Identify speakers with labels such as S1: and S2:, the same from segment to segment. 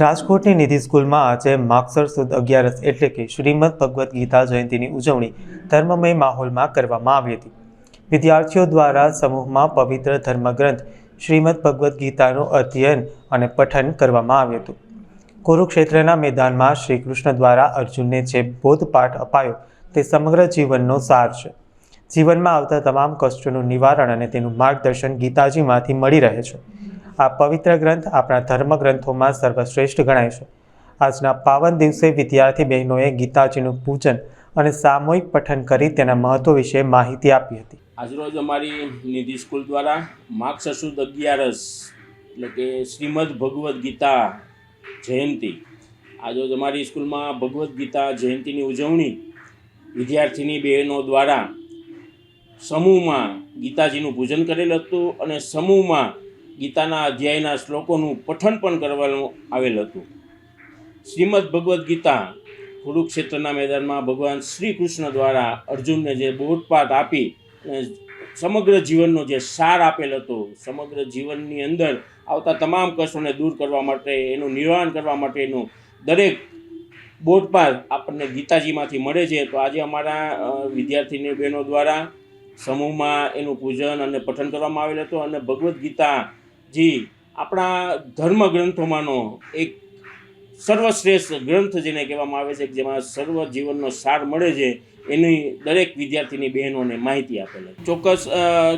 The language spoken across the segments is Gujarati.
S1: રાજકોટની નિધિ સ્કૂલમાં આજે માગસર સુદ અગિયારસ એટલે કે શ્રીમદ ભગવદ્ ગીતા જયંતિની ઉજવણી ધર્મમય માહોલમાં કરવામાં આવી હતી. વિદ્યાર્થીઓ દ્વારા સમૂહમાં પવિત્ર ધર્મગ્રંથ, શ્રીમદ ભગવદ્ ગીતાનું અધ્યયન અને પઠન કરવામાં આવ્યું હતું. કુરુક્ષેત્રના મેદાનમાં શ્રી કૃષ્ણ દ્વારા અર્જુનને જે બોધપાઠ અપાયો તે સમગ્ર જીવનનો સાર છે. જીવનમાં આવતા તમામ કષ્ટોનું નિવારણ અને તેનું માર્ગદર્શન ગીતાજીમાંથી મળી રહે છે. આ પવિત્ર ગ્રંથ આપણા ધર્મગ્રંથોમાં સર્વશ્રેષ્ઠ ગણાય છે. આજના પાવન દિવસે વિદ્યાર્થી બહેનોએ ગીતાજીનું પૂજન અને સામૂહિક પઠન કરી તેના મહત્વ વિશે માહિતી આપી હતી.
S2: આજરોજ અમારી નિધિ સ્કૂલ દ્વારા માર્ગ સુદ અગિયારસ, એટલે કે શ્રીમદ ભગવદ્ ગીતા જયંતિ. આજરોજ અમારી સ્કૂલમાં ભગવદ્ ગીતા જયંતિની ઉજવણી વિદ્યાર્થીની બહેનો દ્વારા સમૂહમાં ગીતાજીનું પૂજન કરેલ હતું અને સમૂહમાં ગીતાના અધ્યાયના શ્લોકોનું પઠન પણ કરવાનું આવેલ હતું. શ્રીમદ ભગવદ્ ગીતા કુરુક્ષેત્રના મેદાનમાં ભગવાન શ્રી કૃષ્ણ દ્વારા અર્જુનને જે બોધપાઠ આપી સમગ્ર જીવનનો જે સાર આપેલ હતો, સમગ્ર જીવનની અંદર આવતા તમામ કષ્ટોને દૂર કરવા માટે, એનું નિવારણ કરવા માટેનું દરેક બોધપાઠ આપણને ગીતાજીમાંથી મળે છે. તો આજે અમારા વિદ્યાર્થીની બહેનો દ્વારા સમૂહમાં એનું પૂજન અને પઠન કરવામાં આવેલ હતું અને ભગવદ્ ગીતાજી આપણા ધર્મ ગ્રંથોમાંનો એક સર્વશ્રેષ્ઠ ગ્રંથ જેને કહેવામાં આવે છે, જેમાં સર્વ જીવનનો સાર મળે છે, એની દરેક વિદ્યાર્થીની બહેનોને માહિતી આપેલ. ચોક્કસ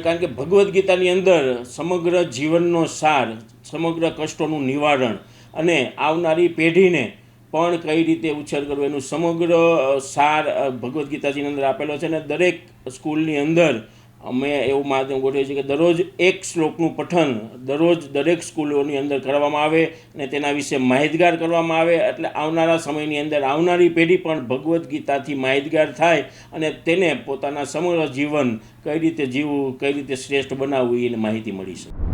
S2: કારણ કે ભગવદ્ ગીતાની અંદર સમગ્ર જીવનનો સાર, સમગ્ર કષ્ટોનું નિવારણ અને આવનારી પેઢીને પણ કઈ રીતે ઉછેર કરવો, એનું સમગ્ર સાર ભગવદ્ ગીતાજીની અંદર આપેલો છે અને દરેક સ્કૂલની અંદર અમે એવું માધ્યમ ગોઠવ્યું છે કે દરરોજ એક શ્લોકનું પઠન દરરોજ દરેક સ્કૂલોની અંદર કરવામાં આવે અને તેના વિશે માહિતગાર કરવામાં આવે. એટલે આવનારા સમયની અંદર આવનારી પેઢી પણ ભગવદ્ ગીતાથી માહિતગાર થાય અને તેને પોતાના સમગ્ર જીવન કઈ રીતે જીવવું, કઈ રીતે શ્રેષ્ઠ બનાવવું એની માહિતી મળી શકે.